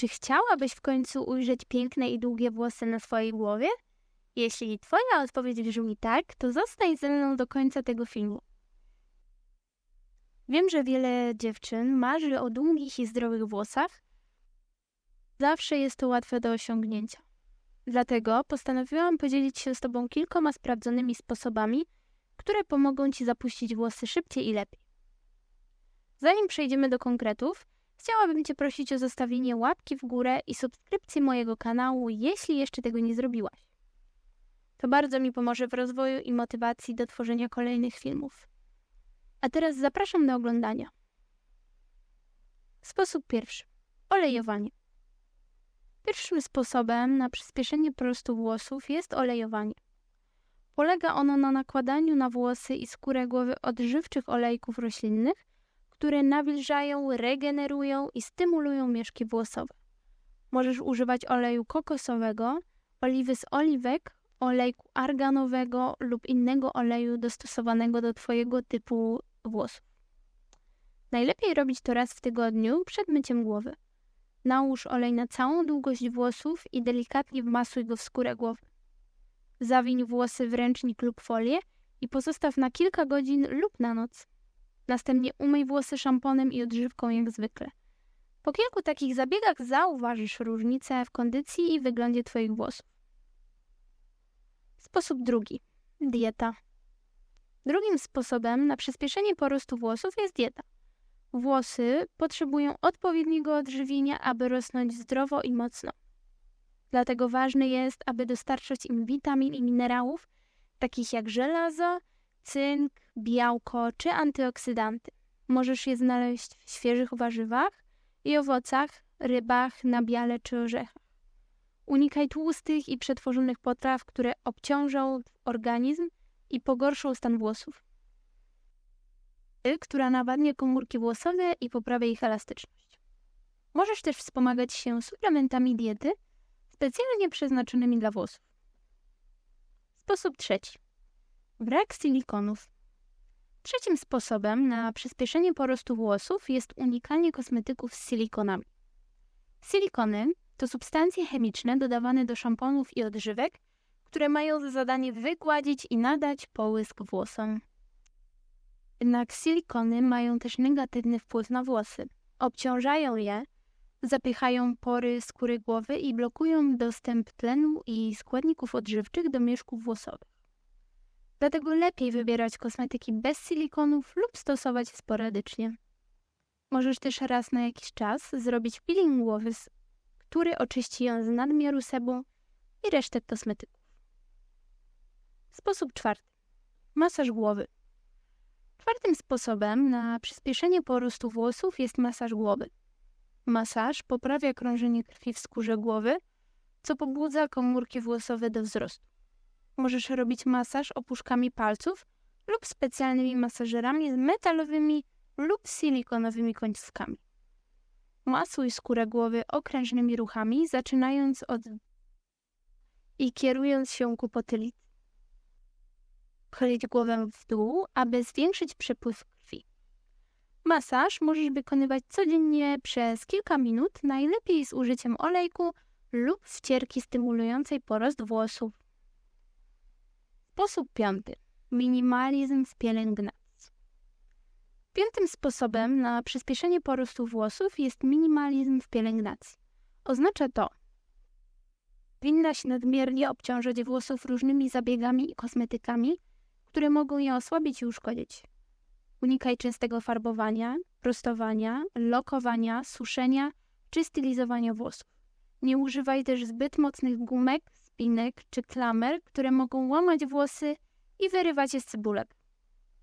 Czy chciałabyś w końcu ujrzeć piękne i długie włosy na swojej głowie? Jeśli Twoja odpowiedź brzmi tak, to zostań ze mną do końca tego filmu. Wiem, że wiele dziewczyn marzy o długich i zdrowych włosach. Zawsze jest to łatwe do osiągnięcia. Dlatego postanowiłam podzielić się z Tobą kilkoma sprawdzonymi sposobami, które pomogą Ci zapuścić włosy szybciej i lepiej. Zanim przejdziemy do konkretów, chciałabym Cię prosić o zostawienie łapki w górę i subskrypcję mojego kanału, jeśli jeszcze tego nie zrobiłaś. To bardzo mi pomoże w rozwoju i motywacji do tworzenia kolejnych filmów. A teraz zapraszam do oglądania. Sposób pierwszy. Olejowanie. Pierwszym sposobem na przyspieszenie prostu włosów jest olejowanie. Polega ono na nakładaniu na włosy i skórę głowy odżywczych olejków roślinnych, które nawilżają, regenerują i stymulują mieszki włosowe. Możesz używać oleju kokosowego, oliwy z oliwek, olejku arganowego lub innego oleju dostosowanego do Twojego typu włosów. Najlepiej robić to raz w tygodniu przed myciem głowy. Nałóż olej na całą długość włosów i delikatnie wmasuj go w skórę głowy. Zawiń włosy w ręcznik lub folię i pozostaw na kilka godzin lub na noc. Następnie umyj włosy szamponem i odżywką jak zwykle. Po kilku takich zabiegach zauważysz różnicę w kondycji i wyglądzie Twoich włosów. Sposób drugi. Dieta. Drugim sposobem na przyspieszenie porostu włosów jest dieta. Włosy potrzebują odpowiedniego odżywienia, aby rosnąć zdrowo i mocno. Dlatego ważne jest, aby dostarczać im witamin i minerałów, takich jak żelazo, cynk, białko czy antyoksydanty. Możesz je znaleźć w świeżych warzywach i owocach, rybach, nabiale czy orzechach. Unikaj tłustych i przetworzonych potraw, które obciążą organizm i pogorszą stan włosów. Która nawadnia komórki włosowe i poprawia ich elastyczność. Możesz też wspomagać się suplementami diety specjalnie przeznaczonymi dla włosów. Sposób trzeci. Brak silikonów. Trzecim sposobem na przyspieszenie porostu włosów jest unikanie kosmetyków z silikonami. Silikony to substancje chemiczne dodawane do szamponów i odżywek, które mają za zadanie wygładzić i nadać połysk włosom. Jednak silikony mają też negatywny wpływ na włosy. Obciążają je, zapychają pory skóry głowy i blokują dostęp tlenu i składników odżywczych do mieszków włosowych. Dlatego lepiej wybierać kosmetyki bez silikonów lub stosować sporadycznie. Możesz też raz na jakiś czas zrobić peeling głowy, który oczyści ją z nadmiaru sebu i resztek kosmetyków. Sposób czwarty. Masaż głowy. Czwartym sposobem na przyspieszenie porostu włosów jest masaż głowy. Masaż poprawia krążenie krwi w skórze głowy, co pobudza komórki włosowe do wzrostu. Możesz robić masaż opuszkami palców lub specjalnymi masażerami z metalowymi lub silikonowymi końcówkami. Masuj skórę głowy okrężnymi ruchami, zaczynając od i kierując się ku potylicy. Chylić głowę w dół, aby zwiększyć przepływ krwi. Masaż możesz wykonywać codziennie przez kilka minut, najlepiej z użyciem olejku lub wcierki stymulującej porost włosów. Sposób piąty. Minimalizm w pielęgnacji. Piątym sposobem na przyspieszenie porostu włosów jest minimalizm w pielęgnacji. Oznacza to, powinna się nadmiernie obciążać włosów różnymi zabiegami i kosmetykami, które mogą je osłabić i uszkodzić. Unikaj częstego farbowania, prostowania, lokowania, suszenia czy stylizowania włosów. Nie używaj też zbyt mocnych gumek, spinek czy klamer, które mogą łamać włosy i wyrywać je z cebulek.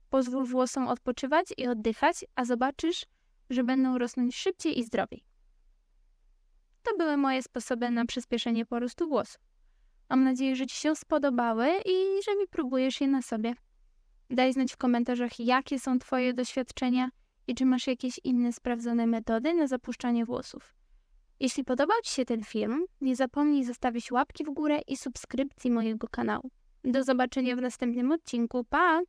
Pozwól włosom odpoczywać i oddychać, a zobaczysz, że będą rosnąć szybciej i zdrowiej. To były moje sposoby na przyspieszenie porostu włosów. Mam nadzieję, że Ci się spodobały i że wypróbujesz je na sobie. Daj znać w komentarzach, jakie są Twoje doświadczenia i czy masz jakieś inne sprawdzone metody na zapuszczanie włosów. Jeśli podobał Ci się ten film, nie zapomnij zostawić łapki w górę i subskrypcji mojego kanału. Do zobaczenia w następnym odcinku. Pa!